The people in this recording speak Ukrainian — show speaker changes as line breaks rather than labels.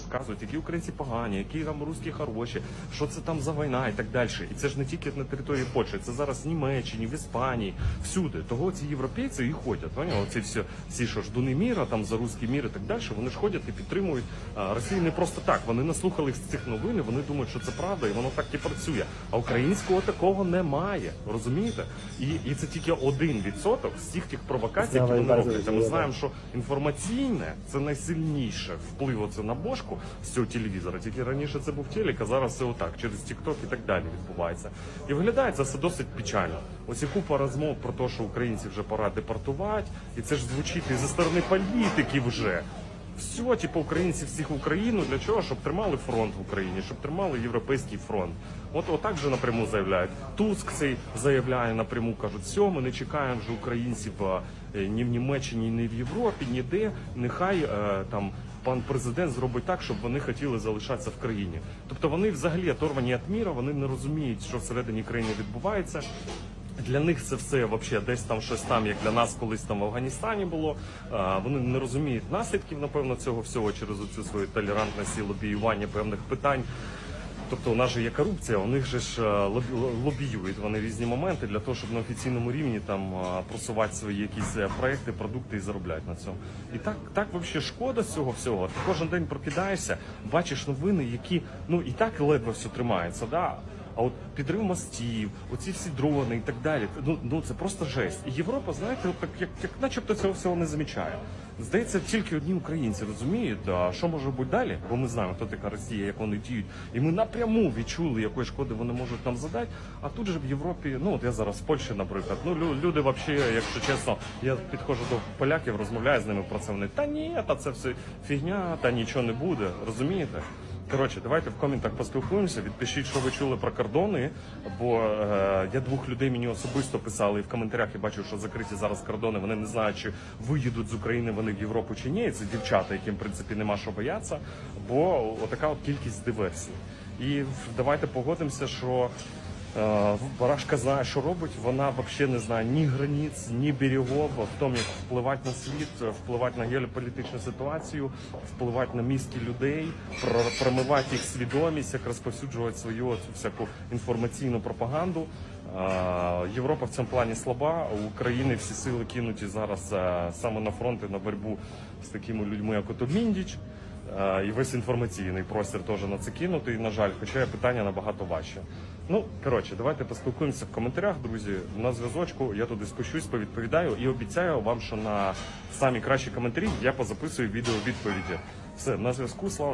розказують, які українці погані, які там русські хороші, що це там за війна і так далі. І це ж не тільки на території Польщі, це зараз в Німеччині, в Іспанії, всюди. Того ці європейці і ходять. Поняли? Ці всі, всі що ждуни міра, там за русський мір і так далі. Вони ж ходять і підтримують а, Росію не просто так. Вони наслухали з цих новин, і вони думають, що це правда, і воно так і працює. А українського такого немає. Розумієте? І, і це тільки один відсоток з всіх тих провокацій, які вони роблять. Ми знаємо, що інформаційне це найсильніше вплив оце на бошку з цього телевізора. Тільки раніше це був телек, а зараз це отак, через TikTok і так далі відбувається. І виглядає це все досить печально. Ось і купа розмов про те, що українців вже пора депортувати, і це ж звучить і зі сторони політиків вже. Все, типу, українці всіх в Україну для чого? Щоб тримали фронт в Україні, щоб тримали європейський фронт. От отак же напряму заявляють. Туск цей заявляє напряму, кажуть, все, ми не чекаємо вже українців е, ні в Німеччині, ні в Європі, ніде. Нехай е, там пан президент зробить так, щоб вони хотіли залишатися в країні. Тобто вони взагалі оторвані від міра, вони не розуміють, що всередині країни відбувається. Для них це все вообще десь там щось там, як для нас колись там в Афганістані було. Вони не розуміють наслідків, напевно, цього всього через оцю свою толерантність і лобіювання певних питань. Тобто у нас же є корупція, у них же ж е, лобіюють вони різні моменти для того, щоб на офіційному рівні там е, просувати свої якісь е, проекти, продукти і заробляти на цьому. І так, так взагалі шкода цього всього. Ти кожен день прокидаєшся, бачиш новини, які ну і так ледве все тримається. Да? А от підрив мостів, оці всі дрони і так далі. Ну, ну це просто жесть. І Європа, знаєте, от так як, як начебто цього всього не замічає. Здається, тільки одні українці розуміють, а що може бути далі, бо ми знаємо, хто така Росія, як вони діють, і ми напряму відчули, якої шкоди вони можуть нам задати. А тут же в Європі, ну от я зараз в Польщі, наприклад, ну люди, взагалі, якщо чесно, я підходжу до поляків, розмовляю з ними про це. Вони та ні, та це все фігня, та нічого не буде. Розумієте? Коротше, давайте в коментах поспілкуємося. Відпишіть, що ви чули про кордони. Бо е, я двох людей мені особисто писали і в коментарях я бачив, що закриті зараз кордони. Вони не знають, чи виїдуть з України вони в Європу чи ні. Це дівчата, яким в принципі нема що боятися. Бо отака от кількість диверсій. І давайте погодимося, що. Е, Барашка знає, що робить. Вона взагалі не знає ні границь, ні берегов, в тому, як впливати на світ, впливати на геополітичну ситуацію, впливати на мізки людей, про- промивати їх свідомість, як розповсюджувати свою цю всяку інформаційну пропаганду. Е, Європа в цьому плані слаба. У України всі сили кинуті зараз е, саме на фронт і на боротьбу з такими людьми, як ото Міндіч. Е, І весь інформаційний простір теж на це кинутий, на жаль, хоча питання набагато важче. Ну, коротше, давайте поспілкуємося в коментарях, друзі. На зв'язочку я туди спущусь, повідповідаю і обіцяю вам, що на самі кращі коментарі я позаписую відео відповіді. Все, на зв'язку, слава